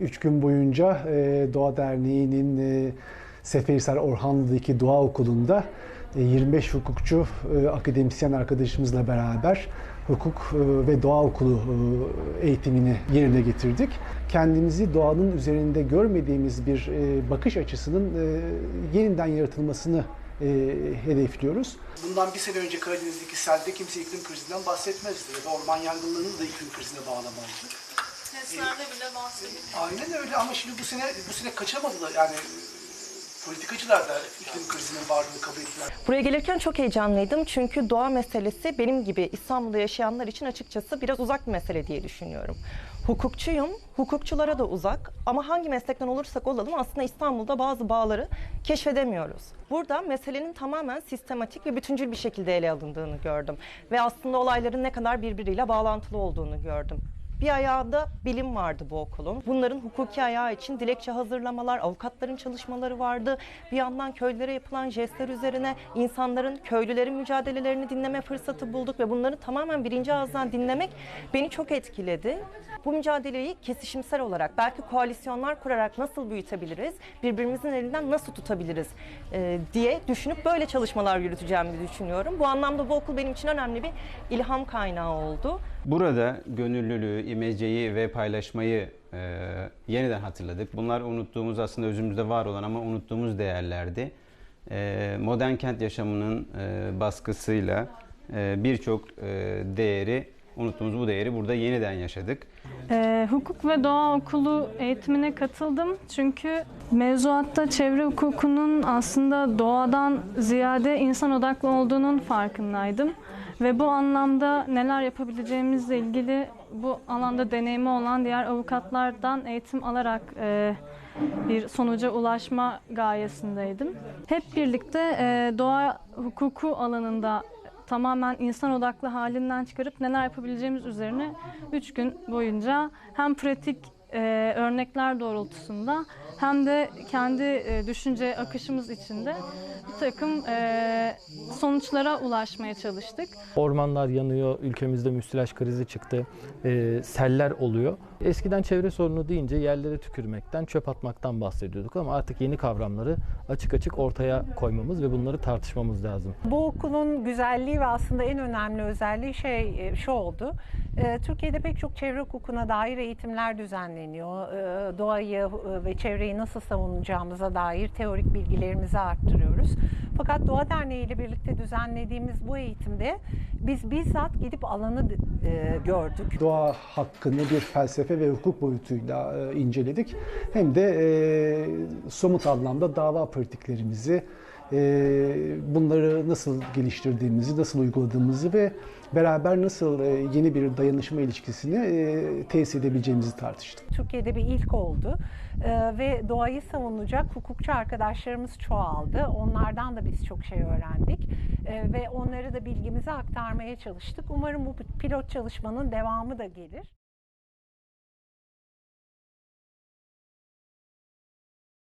Üç gün boyunca e, Doğa Derneği'nin e, Seferihisar Orhanlı'daki Doğa Okulu'nda e, 25 hukukçu e, akademisyen arkadaşımızla beraber hukuk e, ve doğa okulu e, eğitimini yerine getirdik. Kendimizi doğanın üzerinde görmediğimiz bir e, bakış açısının e, yeniden yaratılmasını e, hedefliyoruz. Bundan bir sene önce Karadeniz'deki selde kimse iklim krizinden bahsetmezdi ya orman yangınlarını da iklim krizine bağlamazdı. Testlerde bile. Aynen öyle ama şimdi bu sene bu sene kaçamadılar yani politikacılar da iklim krizinin varlığını kabul ettiler. Buraya gelirken çok heyecanlıydım çünkü doğa meselesi benim gibi İstanbul'da yaşayanlar için açıkçası biraz uzak bir mesele diye düşünüyorum. Hukukçuyum, hukukçulara da uzak ama hangi meslekten olursak olalım aslında İstanbul'da bazı bağları keşfedemiyoruz. Burada meselenin tamamen sistematik ve bütüncül bir şekilde ele alındığını gördüm ve aslında olayların ne kadar birbiriyle bağlantılı olduğunu gördüm. Bir ayağında bilim vardı bu okulun. Bunların hukuki ayağı için dilekçe hazırlamalar, avukatların çalışmaları vardı. Bir yandan köylere yapılan jestler üzerine insanların, köylülerin mücadelelerini dinleme fırsatı bulduk ve bunları tamamen birinci ağızdan dinlemek beni çok etkiledi. Bu mücadeleyi kesişimsel olarak, belki koalisyonlar kurarak nasıl büyütebiliriz, birbirimizin elinden nasıl tutabiliriz e, diye düşünüp böyle çalışmalar yürüteceğimi düşünüyorum. Bu anlamda bu okul benim için önemli bir ilham kaynağı oldu. Burada gönüllülüğü, imeceyi ve paylaşmayı e, yeniden hatırladık. Bunlar unuttuğumuz aslında özümüzde var olan ama unuttuğumuz değerlerdi. E, modern kent yaşamının e, baskısıyla e, birçok e, değeri, unuttuğumuz bu değeri burada yeniden yaşadık. Ee, hukuk ve doğa okulu eğitimine katıldım çünkü mevzuatta çevre hukukunun aslında doğadan ziyade insan odaklı olduğunun farkındaydım. Ve bu anlamda neler yapabileceğimizle ilgili bu alanda deneyimi olan diğer avukatlardan eğitim alarak e, bir sonuca ulaşma gayesindeydim. Hep birlikte e, doğa hukuku alanında tamamen insan odaklı halinden çıkarıp neler yapabileceğimiz üzerine 3 gün boyunca hem pratik e, örnekler doğrultusunda hem de kendi e, düşünce akışımız içinde bir takım e, sonuçlara ulaşmaya çalıştık. Ormanlar yanıyor, ülkemizde müsilaj krizi çıktı, e, seller oluyor. Eskiden çevre sorunu deyince yerlere tükürmekten, çöp atmaktan bahsediyorduk ama artık yeni kavramları açık açık ortaya koymamız ve bunları tartışmamız lazım. Bu okulun güzelliği ve aslında en önemli özelliği şey e, şu oldu. E, Türkiye'de pek çok çevre hukukuna dair eğitimler düzenleniyor. E, Doğayı e, ve çevreyi nasıl savunacağımıza dair teorik bilgilerimizi arttırıyoruz. Fakat Doğa Derneği ile birlikte düzenlediğimiz bu eğitimde biz bizzat gidip alanı e, gördük. Doğa hakkını bir felsefe ve hukuk boyutuyla e, inceledik. Hem de somut anlamda dava pratiklerimizi, bunları nasıl geliştirdiğimizi, nasıl uyguladığımızı ve beraber nasıl e, yeni bir dayanışma ilişkisini e, tesis edebileceğimizi tartıştık. Türkiye'de bir ilk oldu Ee, ve doğayı savunacak hukukçu arkadaşlarımız çoğaldı. Onlardan da biz çok şey öğrendik Ee, ve onları da bilgimizi aktarmaya çalıştık. Umarım bu pilot çalışmanın devamı da gelir.